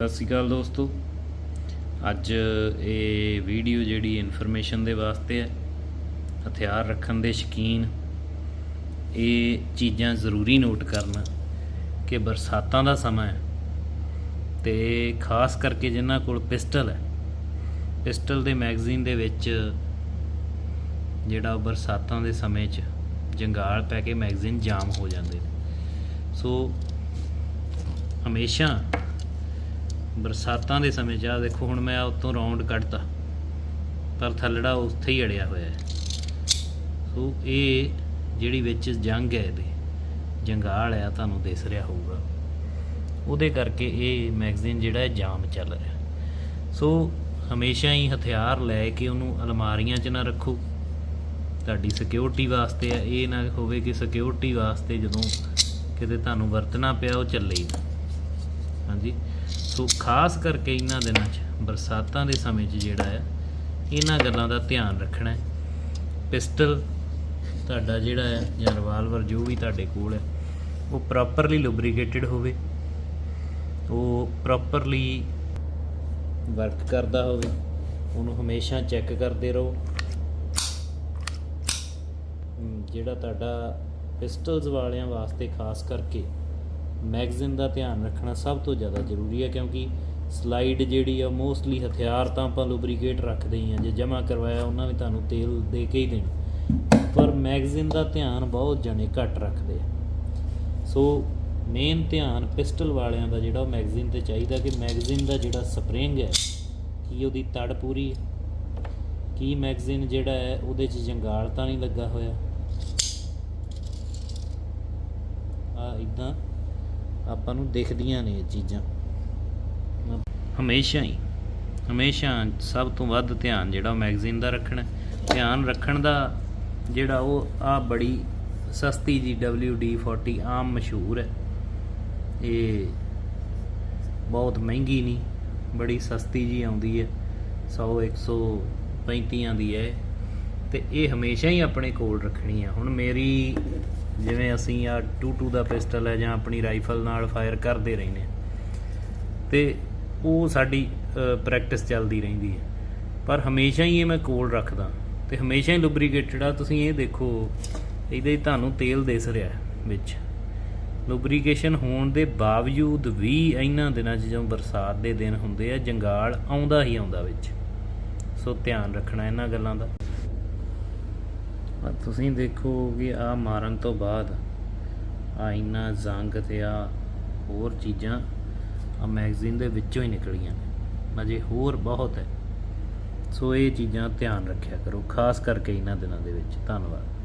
ਸਤਿ ਸ਼੍ਰੀ ਅਕਾਲ ਦੋਸਤੋ। ਅੱਜ ਇਹ ਵੀਡੀਓ ਜਿਹੜੀ ਇਨਫੋਰਮੇਸ਼ਨ ਦੇ ਵਾਸਤੇ ਹੈ, ਹਥਿਆਰ ਰੱਖਣ ਦੇ ਸ਼ੌਕੀਨ, ਇਹ ਚੀਜ਼ਾਂ ਜ਼ਰੂਰੀ ਨੋਟ ਕਰਨਾ ਕਿ ਬਰਸਾਤਾਂ ਦਾ ਸਮਾਂ ਹੈ ਤੇ ਖਾਸ ਕਰਕੇ ਜਿਨ੍ਹਾਂ ਕੋਲ ਪਿਸਟਲ ਹੈ, ਪਿਸਟਲ ਦੇ ਮੈਗਜ਼ੀਨ ਦੇ ਵਿੱਚ ਜਿਹੜਾ ਉਹ ਬਰਸਾਤਾਂ ਦੇ ਸਮੇਂ 'ਚ ਜੰਗਾਲ ਪੈ ਕੇ ਮੈਗਜ਼ੀਨ ਜਾਮ ਹੋ ਜਾਂਦੇ ਨੇ। ਸੋ ਹਮੇਸ਼ਾ ਬਰਸਾਤਾਂ ਦੇ ਸਮੇਂ 'ਚ ਆ ਦੇਖੋ, ਹੁਣ ਮੈਂ ਉਤੋਂ ਰਾਉਂਡ ਕੱਢਤਾ। ਪਰ ਥੱਲੜਾ ਉੱਥੇ ਹੀ ਅੜਿਆ ਹੋਇਆ ਹੈ। ਸੋ ਇਹ ਜਿਹੜੀ ਵਿੱਚ ਜੰਗ ਹੈ ਇਹਦੇ, ਜੰਗਾਲ ਆ ਤੁਹਾਨੂੰ ਦਿਸ ਰਿਹਾ ਹੋਊਗਾ। ਉਹਦੇ ਕਰਕੇ ਇਹ ਮੈਗਜ਼ੀਨ ਜਿਹੜਾ ਹੈ, ਜਾਮ ਚੱਲ ਰਿਹਾ। ਸੋ ਹਮੇਸ਼ਾ ਹੀ ਹਥਿਆਰ ਲੈ ਕੇ ਉਹਨੂੰ ਅਲਮਾਰੀਆਂ 'ਚ ਨਾ ਰੱਖੋ। ਤੁਹਾਡੀ ਸਿਕਿਉਰਿਟੀ ਵਾਸਤੇ ਆ ਇਹ ਨਾ ਹੋਵੇ ਕਿ ਸਿਕਿਉਰਿਟੀ ਵਾਸਤੇ ਜਦੋਂ ਕਿਤੇ ਤੁਹਾਨੂੰ ਵਰਤਣਾ ਪਿਆ, ਉਹ ਚੱਲੇ ਹੀ ਹਾਂਜੀ? ਸੋ ਖਾਸ ਕਰਕੇ ਇਹਨਾਂ ਦਿਨਾਂ 'ਚ, ਬਰਸਾਤਾਂ ਦੇ ਸਮੇਂ 'ਚ ਜਿਹੜਾ ਹੈ ਇਹਨਾਂ ਗੱਲਾਂ ਦਾ ਧਿਆਨ ਰੱਖਣਾ ਹੈ। ਪਿਸਟਲ ਤੁਹਾਡਾ ਜਿਹੜਾ ਹੈ ਜਾਂ ਰਿਵਾਲਵਰ ਜੋ ਵੀ ਤੁਹਾਡੇ ਕੋਲ ਹੈ ਉਹ ਪ੍ਰੋਪਰਲੀ ਲੁਬਰੀਕੇਟਡ ਹੋਵੇ। ਉਹ ਪ੍ਰੋਪਰਲੀ ਵਰਕ ਕਰਦਾ ਹੋਵੇ। ਉਹਨੂੰ ਹਮੇਸ਼ਾ ਚੈੱਕ ਕਰਦੇ ਰਹੋ। ਜਿਹੜਾ ਤੁਹਾਡਾ ਪਿਸਟਲਸ ਵਾਲਿਆਂ ਵਾਸਤੇ ਖਾਸ ਕਰਕੇ ਮੈਗਜ਼ੀਨ ਦਾ ਧਿਆਨ ਰੱਖਣਾ ਸਭ ਤੋਂ ਜ਼ਿਆਦਾ ਜ਼ਰੂਰੀ ਹੈ ਕਿਉਂਕਿ ਸਲਾਈਡ ਜਿਹੜੀ ਆ, ਮੋਸਟਲੀ ਹਥਿਆਰ ਤਾਂ ਆਪਾਂ ਲੁਬਰੀਕੇਟ ਰੱਖਦੇ ਹੀ ਆ, ਜੇ ਜਮ੍ਹਾਂ ਕਰਵਾਇਆ ਉਹਨਾਂ ਵੀ ਤੁਹਾਨੂੰ ਤੇਲ ਦੇ ਕੇ ਹੀ ਦੇਣਾ। ਪਰ ਮੈਗਜ਼ੀਨ ਦਾ ਧਿਆਨ ਬਹੁਤ ਜਣੇ ਘੱਟ ਰੱਖਦੇ ਆ। ਸੋ ਮੇਨ ਧਿਆਨ ਪਿਸਟਲ ਵਾਲਿਆਂ ਦਾ ਜਿਹੜਾ ਉਹ ਮੈਗਜ਼ੀਨ ਤੇ ਚਾਹੀਦਾ ਕਿ ਮੈਗਜ਼ੀਨ ਦਾ ਜਿਹੜਾ ਸਪਰਿੰਗ ਹੈ, ਕੀ ਉਹਦੀ ਤੜ ਪੂਰੀ ਹੈ? ਕੀ ਮੈਗਜ਼ੀਨ ਜਿਹੜਾ ਹੈ, ਉਹਦੇ 'ਚ ਜੰਗਾਲ ਤਾਂ ਨਹੀਂ ਲੱਗਾ ਹੋਇਆ? ਆ ਇਦਾਂ ਆਪਾਂ ਨੂੰ ਦਿਖਦੀਆਂ ਨੇ ਇਹ ਚੀਜ਼ਾਂ। ਹਮੇਸ਼ਾ ਹੀ, ਹਮੇਸ਼ਾ ਸਭ ਤੋਂ ਵੱਧ ਧਿਆਨ ਜਿਹੜਾ ਉਹ ਮੈਗਜ਼ੀਨ ਦਾ ਰੱਖਣਾ ਧਿਆਨ ਰੱਖਣ ਦਾ ਜਿਹੜਾ ਉਹ ਆ ਬੜੀ ਸਸਤੀ ਜੀ WD40 ਆਮ ਮਸ਼ਹੂਰ ਹੈ। ਇਹ ਬਹੁਤ ਮਹਿੰਗੀ ਨਹੀਂ, ਬੜੀ ਸਸਤੀ ਜੀ ਆਉਂਦੀ ਹੈ। 100 135 ਦੀ ਹੈ ਤੇ ਇਹ ਹਮੇਸ਼ਾ ਹੀ ਆਪਣੇ ਕੋਲ ਰੱਖਣੀ ਆ ਹੁਣ ਮੇਰੀ ਜਿਵੇਂ ਅਸੀਂ ਆ 22 ਦਾ ਪਿਸਟਲ ਹੈ ਜਾਂ ਆਪਣੀ ਰਾਈਫਲ ਨਾਲ ਫਾਇਰ ਕਰਦੇ ਰਹਿੰਦੇ ਹਾਂ। ਤੇ ਉਹ ਸਾਡੀ ਪ੍ਰੈਕਟਿਸ ਚੱਲਦੀ ਰਹਿੰਦੀ ਹੈ। ਪਰ ਹਮੇਸ਼ਾ ਹੀ ਇਹ ਮੈਂ ਕੋਲ ਰੱਖਦਾ ਤੇ ਹਮੇਸ਼ਾ ਹੀ ਲੁਬਰੀਕੇਟਡ ਆ। ਤੁਸੀਂ ਇਹ ਦੇਖੋ, ਇਹਦੇ ਤੁਹਾਨੂੰ ਤੇਲ ਦਿਸ ਰਿਹਾ ਵਿੱਚ। ਲੁਬਰੀਕੇਸ਼ਨ ਹੋਣ ਦੇ ਬਾਵਜੂਦ ਵੀ ਇਹਨਾਂ ਦਿਨਾਂ 'ਚ ਜਦੋਂ ਬਰਸਾਤ ਦੇ ਦਿਨ ਹੁੰਦੇ ਆ, ਜੰਗਾਲ ਆਉਂਦਾ ਹੀ ਆਉਂਦਾ ਵਿੱਚ। ਸੋ ਧਿਆਨ ਰੱਖਣਾ ਇਹਨਾਂ ਗੱਲਾਂ ਦਾ। ਪਰ ਤੁਸੀਂ ਦੇਖੋ ਕਿ ਆ ਮਾਰਨ ਤੋਂ ਬਾਅਦ ਆ ਇੰਨਾ ਜ਼ੰਗ ਤੇ ਆ ਹੋਰ ਚੀਜ਼ਾਂ ਆ ਮੈਗਜ਼ੀਨ ਦੇ ਵਿੱਚੋਂ ਹੀ ਨਿਕਲੀਆਂ ਨੇ। ਅਜੇ ਹੋਰ ਬਹੁਤ ਹੈ। ਸੋ ਇਹ ਚੀਜ਼ਾਂ ਧਿਆਨ ਰੱਖਿਆ ਕਰੋ, ਖਾਸ ਕਰਕੇ ਇਹਨਾਂ ਦਿਨਾਂ ਦੇ ਵਿੱਚ। ਧੰਨਵਾਦ।